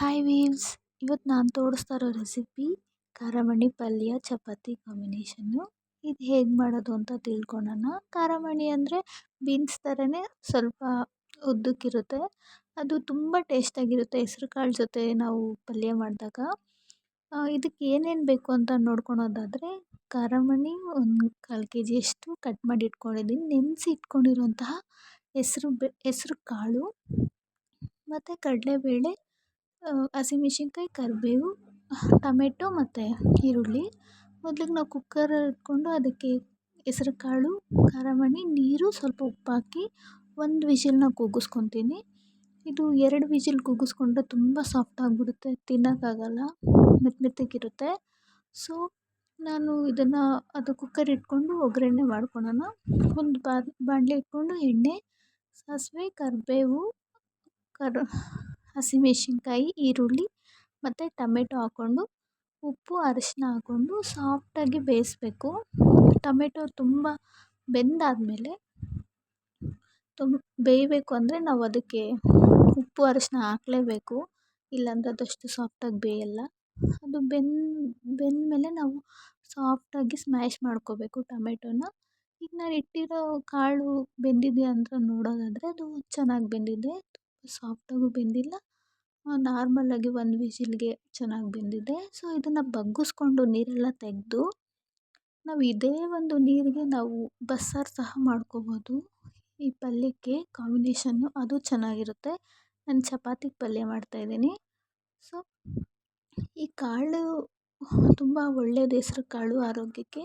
Hi views ಇವತ್ತು ನಾನು ತೋರಿಸ್ತಾ ಇರೋ ರೆಸಿಪಿ ಖಾರಮಣಿ ಪಲ್ಯ, ಚಪಾತಿ ಕಾಂಬಿನೇಷನ್ನು ಇದು ಹೇಗೆ ಮಾಡೋದು ಅಂತ ತಿಳ್ಕೊಳ್ಳೋಣ ಖಾರಮಣಿ ಅಂದರೆ ಬೀನ್ಸ್ ಥರನೇ ಸ್ವಲ್ಪ ಉದ್ದಕ್ಕಿರುತ್ತೆ. ಅದು ತುಂಬ ಟೇಸ್ಟಾಗಿರುತ್ತೆ ಹೆಸ್ರು ಕಾಳು ಜೊತೆ ನಾವು ಪಲ್ಯ ಮಾಡಿದಾಗ. ಇದಕ್ಕೆ ಏನೇನು ಬೇಕು ಅಂತ ನೋಡ್ಕೊಳೋದಾದರೆ ಖಾರಮಣಿ ಒಂದು ಕಾಲು ಕೆ ಜಿಯಷ್ಟು ಕಟ್ ಮಾಡಿ ಇಟ್ಕೊಂಡಿದ್ದೀನಿ ನೆನೆಸಿ ಇಟ್ಕೊಂಡಿರುವಂತಹ ಹೆಸ್ರು ಬೆ, ಹೆಸ್ರು ಕಾಳು, ಮತ್ತು ಕಡಲೆಬೇಳೆ ಹಸಿಮೆಣ್ಸಿನ್ಕಾಯಿ ಕರಿಬೇವು, ಟೊಮೆಟೊ ಮತ್ತು ಈರುಳ್ಳಿ. ಮೊದ್ಲಿಗೆ ನಾವು ಕುಕ್ಕರ್ ಇಟ್ಕೊಂಡು ಅದಕ್ಕೆ ಹೆಸ್ರು ಕಾಳು ಖಾರಮಣಿ ನೀರು ಸ್ವಲ್ಪ ಉಪ್ಪಾಕಿ ಒಂದು ವಿಷಿಲ್ನ ಕೂಗಿಸ್ಕೊತೀನಿ. ಇದು ಎರಡು ವಿಷಿಲ್ ಕೂಗಿಸ್ಕೊಂಡ್ರೆ ತುಂಬ ಸಾಫ್ಟ್ ಆಗಿಬಿಡುತ್ತೆ ತಿನ್ನೋಕ್ಕಾಗಲ್ಲ ಮೆತ್ತ ಮೆತ್ತಗಿರುತ್ತೆ ಸೊ ನಾನು ಇದನ್ನು ಅದು ಕುಕ್ಕರ್ ಇಟ್ಕೊಂಡು ಒಗ್ಗರಣೆ ಮಾಡ್ಕೊಳ್ಳೋಣ ಒಂದು ಬಾಣಲೆ ಇಟ್ಕೊಂಡು ಎಣ್ಣೆ, ಸಾಸಿವೆ, ಕರಿಬೇವು, ಕರ್ ಹಸಿಮೆಣ್ಸಿನ್ಕಾಯಿ, ಈರುಳ್ಳಿ ಮತ್ತು ಟಮೆಟೊ ಹಾಕ್ಕೊಂಡು ಉಪ್ಪು ಅರಿಶಿನ ಹಾಕ್ಕೊಂಡು ಸಾಫ್ಟಾಗಿ ಬೇಯಿಸ್ಬೇಕು. ಟಮೆಟೊ ತುಂಬ ಬೆಂದಾದಮೇಲೆ ತುಂಬ ಬೇಯಬೇಕು ಅಂದರೆ ನಾವು ಅದಕ್ಕೆ ಉಪ್ಪು ಅರಿಶಿನ ಹಾಕ್ಲೇಬೇಕು. ಇಲ್ಲಾಂದರೆ ಅದಷ್ಟು ಸಾಫ್ಟಾಗಿ ಬೇಯೋಲ್ಲ. ಅದು ಬೆಂದ ಬೆಂದಮೇಲೆ ನಾವು ಸಾಫ್ಟಾಗಿ ಸ್ಮ್ಯಾಶ್ ಮಾಡ್ಕೋಬೇಕು ಟಮೆಟೊನ. ಈಗ ನಾನು ಇಟ್ಟಿರೋ ಕಾಳು ಬೆಂದಿದೆಯಾ ಅಂತ ನೋಡೋದಾದರೆ ಅದು ಚೆನ್ನಾಗಿ ಬೆಂದಿದೆ. ಸಾಫ್ಟಾಗೂ ಬೆಂದಿಲ್ಲ. ನಾರ್ಮಲಾಗಿ ಒಂದು ವಿಸಿಲ್ಗೆ ಚೆನ್ನಾಗಿ ಬೆಂದಿದೆ. ಸೊ, ಇದನ್ನು ಬಗ್ಗಿಸ್ಕೊಂಡು ನೀರೆಲ್ಲ ತೆಗೆದು, ನಾವು ಇದೇ ಒಂದು ನೀರಿಗೆ ನಾವು ಬಸ್ಸಾರು ಸಹ ಮಾಡ್ಕೋಬೋದು. ಈ ಪಲ್ಯಕ್ಕೆ ಕಾಂಬಿನೇಷನ್ನು ಅದು ಚೆನ್ನಾಗಿರುತ್ತೆ. ನಾನು ಚಪಾತಿಗೆ ಪಲ್ಯ ಮಾಡ್ತಾಯಿದ್ದೀನಿ ಸೊ, ಈ ಕಾಳು ತುಂಬ ಒಳ್ಳೆಯದು ಹೆಸ್ರು ಕಾಳು ಆರೋಗ್ಯಕ್ಕೆ.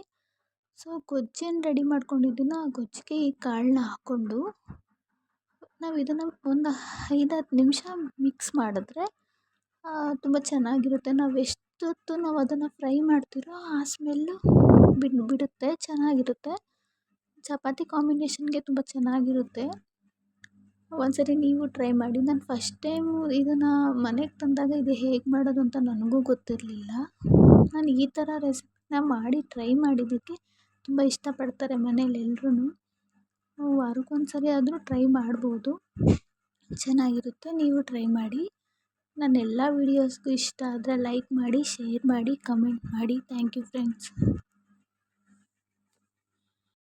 ಸೊ, ಗೊಜ್ಜೇನು ರೆಡಿ ಮಾಡ್ಕೊಂಡಿದ್ದೀನೋ? ಆ ಗೊಜ್ಜಿಗೆ ಈ ಕಾಳನ್ನ ಹಾಕ್ಕೊಂಡು ನಾವು ಇದನ್ನು ಒಂದು ಐದು ನಿಮಿಷ ಮಿಕ್ಸ್ ಮಾಡಿದ್ರೆ ತುಂಬ ಚೆನ್ನಾಗಿರುತ್ತೆ. ನಾವು ಎಷ್ಟೊತ್ತು ನಾವು ಅದನ್ನು ಫ್ರೈ ಮಾಡ್ತೀರೋ ಆ ಸ್ಮೆಲ್ಲು ಬಿಡ್, ಬಿಡುತ್ತೆ, ಚೆನ್ನಾಗಿರುತ್ತೆ. ಚಪಾತಿ ಕಾಂಬಿನೇಷನ್ಗೆ ತುಂಬ ಚೆನ್ನಾಗಿರುತ್ತೆ. ಒಂದ್ಸರಿ ನೀವು ಟ್ರೈ ಮಾಡಿ. ನಾನು ಫಸ್ಟ್ ಟೈಮು ಇದನ್ನು ಮನೆಗೆ ತಂದಾಗ ಇದು ಹೇಗೆ ಮಾಡೋದು ಅಂತ ನನಗೂ ಗೊತ್ತಿರಲಿಲ್ಲ. ನಾನು ಈ ಥರ ರೆಸಿಪಿನ ಮಾಡಿ ಟ್ರೈ ಮಾಡಿದ್ದಕ್ಕೆ ತುಂಬ ಇಷ್ಟಪಡ್ತಾರೆ ಮನೇಲಿ ಎಲ್ರೂ ವಾರಕ್ಕೊಂದು ಸರಿ ಆದರೂ ಟ್ರೈ ಮಾಡ್ಬೋದು. ಚೆನ್ನಾಗಿರುತ್ತೆ, ನೀವು ಟ್ರೈ ಮಾಡಿ. ನನ್ನ ಎಲ್ಲ ವೀಡಿಯೋಸ್ಗೂ ಇಷ್ಟ ಆದರೆ ಲೈಕ್ ಮಾಡಿ ಶೇರ್ ಮಾಡಿ ಕಮೆಂಟ್ ಮಾಡಿ. Thank you friends